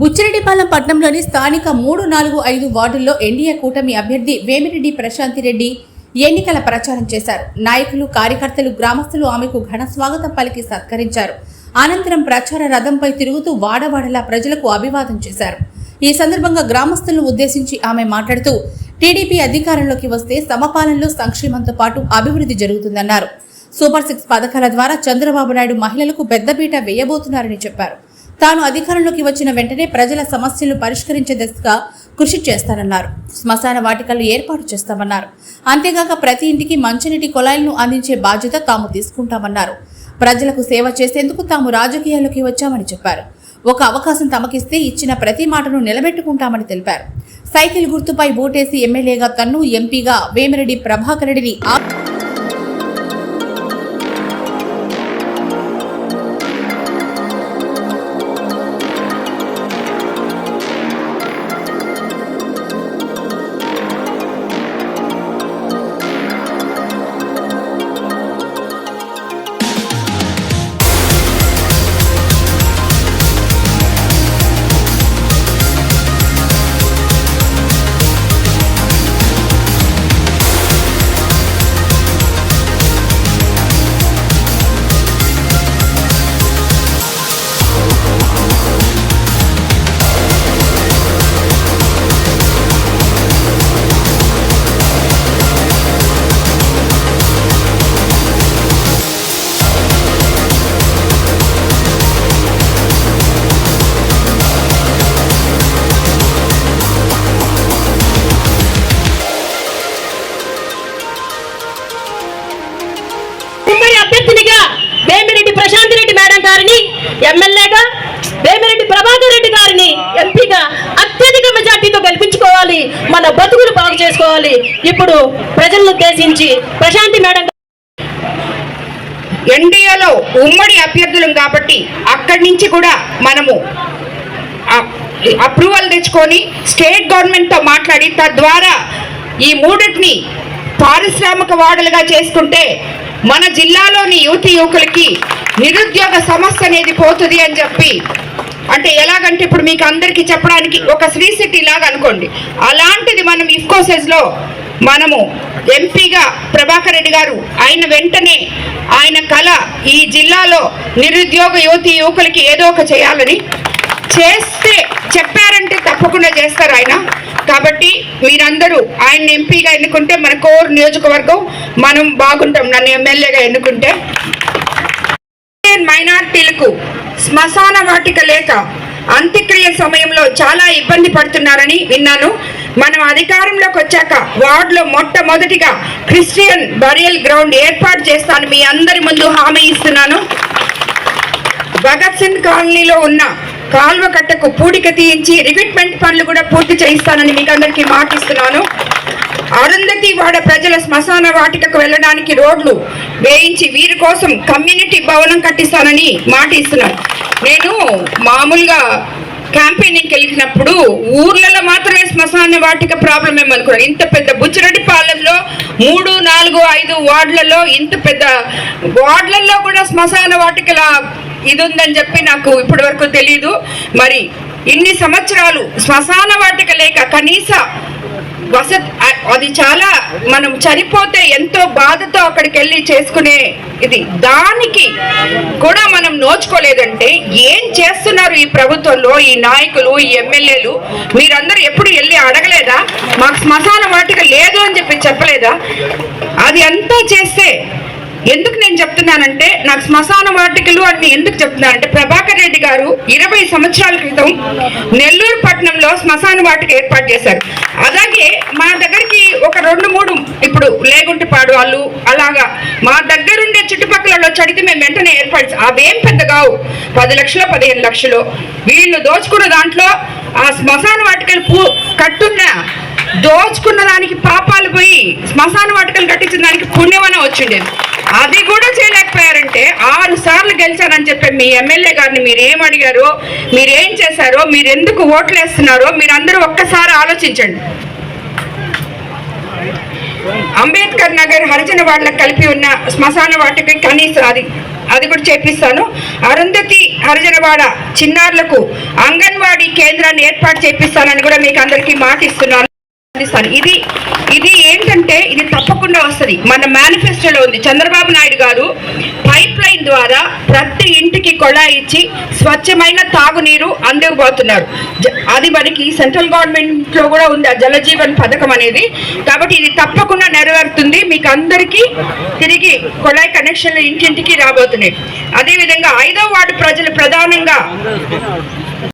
బుచ్చిరెడ్డిపాలెం పట్టణంలోని స్థానిక మూడు నాలుగు ఐదు వార్డుల్లో ఎన్డీఏ కూటమి అభ్యర్థి వేమిరెడ్డి ప్రశాంతి రెడ్డి ఎన్నికల ప్రచారం చేశారు. నాయకులు కార్యకర్తలు గ్రామస్తులు ఆమెకు ఘన స్వాగతం పలికి సత్కరించారు. అనంతరం ప్రచార రథంపై తిరుగుతూ వాడవాడలా ప్రజలకు అభివాదం చేశారు. ఈ సందర్భంగా గ్రామస్తులను ఉద్దేశించి ఆమె మాట్లాడుతూ టీడీపీ అధికారంలోకి వస్తే సమపాలనలో సంక్షేమంతో పాటు అభివృద్ధి జరుగుతుందన్నారు. సూపర్ సిక్స్ పథకాల ద్వారా చంద్రబాబు నాయుడు మహిళలకు పెద్దపీట వేయబోతున్నారని చెప్పారు. తాను అధికారంలోకి వచ్చిన వెంటనే ప్రజల సమస్యలు పరిష్కరించే దిశగా కృషి చేస్తానన్నారు. శ్మశాన వాటికలు ఏర్పాటు చేస్తామన్నారు. అంతేగాక ప్రతి ఇంటికి మంచినీటి కుళాయిలను అందించే బాధ్యత తాము తీసుకుంటామన్నారు. ప్రజలకు సేవ చేసేందుకు తాము రాజకీయాల్లోకి వచ్చామని చెప్పారు. ఒక అవకాశం తమకిస్తే ఇచ్చిన ప్రతి మాటను నిలబెట్టుకుంటామని తెలిపారు. సైకిల్ గుర్తుపై ఓటేసి ఎమ్మెల్యేగా తన్ను ఎంపీగా వేమిరెడ్డి ప్రభాకర్ రెడ్డిని చేసుకోవాలి. ఇప్పుడు ప్రజలను ఉద్దేశించి ప్రశాంతి మేడం ఎన్డీఏలో ఉమ్మడి అభ్యర్థులం కాబట్టి అక్కడి నుంచి కూడా మనము అప్రూవల్ తెచ్చుకొని స్టేట్ గవర్నమెంట్తో మాట్లాడి తద్వారా ఈ మూడింటిని పారిశ్రామిక వాడలుగా చేసుకుంటే మన జిల్లాలోని యువతి యువకులకి నిరుద్యోగ సమస్య అనేది పోతుంది అని చెప్పి అంటే ఎలాగంటే ఇప్పుడు మీకు అందరికీ చెప్పడానికి ఒక శ్రీ సిటీ లాగా అనుకోండి. అలాంటిది మనం ఇఫ్కోసెస్లో మనము ఎంపీగా ప్రభాకర్ రెడ్డి గారు ఆయన వెంటనే ఆయన కళ ఈ జిల్లాలో నిరుద్యోగ యువతి యువకులకి ఏదో ఒక చేయాలని చేస్తే చెప్పారంటే తప్పకుండా చేస్తారు ఆయన. కాబట్టి మీరందరూ ఆయన ఎంపీగా ఎన్నుకుంటే మన కోర్ నియోజకవర్గం మనం బాగుంటాం. నన్ను ఎమ్మెల్యేగా ఎన్నుకుంటే మైనార్టీలకు శ్మశాన వాటిక లేక అంత్యక్రియ సమయంలో చాలా ఇబ్బంది పడుతున్నారని విన్నాను. మనం అధికారంలోకి వచ్చాక వార్డులో మొట్టమొదటిగా క్రిస్టియన్ బరియల్ గ్రౌండ్ ఏర్పాటు చేస్తాను మీ అందరి ముందు హామీ ఇస్తున్నాను. భగత్ సింగ్ కాలనీలో ఉన్న కాల్వ కట్టకు పూడిక తీయించి రిక్రూట్మెంట్ పనులు కూడా పూర్తి చేయిస్తానని మీకు అందరికీ మాటిస్తున్నాను. అరుంధతి వాడ ప్రజల శ్మశాన వాటికకు వెళ్ళడానికి రోడ్లు వేయించి వీరి కోసం కమ్యూనిటీ భవనం కట్టిస్తానని మాట ఇస్తున్నాను నేను మామూలుగా క్యాంపెయినింగ్కి వెళ్ళినప్పుడు ఊర్లలో మాత్రమే శ్మశాన వాటిక ప్రాబ్లం ఏమనుకున్నాను ఇంత పెద్ద బుచ్చిరెడ్డిపాలెంలో మూడు నాలుగు ఐదు వార్డులలో ఇంత పెద్ద వార్డులలో కూడా శ్మశాన వాటికల ఇది ఉందని చెప్పి నాకు ఇప్పటి వరకు తెలియదు మరి ఇన్ని సంవత్సరాలు శ్మశాన వాటిక లేక కనీస వసతి అది చాలా మనం చనిపోతే ఎంతో బాధతో అక్కడికి వెళ్ళి చేసుకునే ఇది. దానికి కూడా మనం నోచుకోలేదంటే ఏం చేస్తున్నారు ఈ ప్రభుత్వంలో ఈ నాయకులు ఈ ఎమ్మెల్యేలు? మీరందరూ ఎప్పుడు వెళ్ళి అడగలేదా? మాకు శ్మశాన వాటిక లేదు అని చెప్పి చెప్పలేదా? అది అంతా చేస్తే ఎందుకు చెప్తున్నానంటే నాకు శ్మశాన వాటికలు అని ఎందుకు చెప్తున్నానంటే ప్రభాకర్ రెడ్డి గారు ఇరవై సంవత్సరాల క్రితం నెల్లూరు పట్టణంలో శ్మశాన వాటిక ఏర్పాటు చేశారు. అలాగే మా దగ్గరికి ఒక రెండు మూడు ఇప్పుడు లేగుంటిపాడు వాళ్ళు అలాగా మా దగ్గరుండే చుట్టుపక్కల చడితే మేము వెంటనే ఏర్పాటు అవేం పెద్ద కావు. పది లక్షలు పదిహేను లక్షలు. వీళ్ళు దోచుకున్న దాంట్లో ఆ శ్మశాన వాటికలు పూ కట్టున్న దోచుకున్న దానికి పాపాలు పోయి శ్మశాన వాటికలు కట్టించిన దానికి పుణ్యమనే వచ్చిండేది. అది కూడా చేయలేకపోయారంటే ఆరు సార్లు గెలిచానని చెప్పి మీ ఎమ్మెల్యే గారిని మీరు ఏం అడిగారో మీరు ఏం చేశారో మీరు ఎందుకు ఓట్లు వేస్తున్నారో మీరు అందరూ ఒక్కసారి ఆలోచించండి. అంబేద్కర్ నగర్ హరిజన వాళ్ళకి కలిపి ఉన్న శ్మశాన వాటికి కనీసం అది అది కూడా చేపిస్తాను. అరుంధతి హరిజనవాడ చిన్నారులకు అంగన్వాడీ కేంద్రాన్ని ఏర్పాటు చేపిస్తానని కూడా మీకు అందరికీ మాట ఇస్తున్నాను ఇది ఇది ఎందుకంటే ఇది తప్పకుండా వస్తుంది. మన మేనిఫెస్టోలో ఉంది. చంద్రబాబు నాయుడు గారు పైప్ లైన్ ద్వారా ప్రతి ఇంటికి కొళాయి ఇచ్చి స్వచ్ఛమైన తాగునీరు అందివ్వబోతున్నారు జ- అది మనకి సెంట్రల్ గవర్నమెంట్లో కూడా ఉంది. ఆ జలజీవన్ పథకం అనేది. కాబట్టి ఇది తప్పకుండా నెరవేరుతుంది. మీకు అందరికీ తిరిగి కొళాయి కనెక్షన్లు ఇంటింటికి రాబోతున్నాయి. అదేవిధంగా ఐదో వార్డు ప్రజలు ప్రధానంగా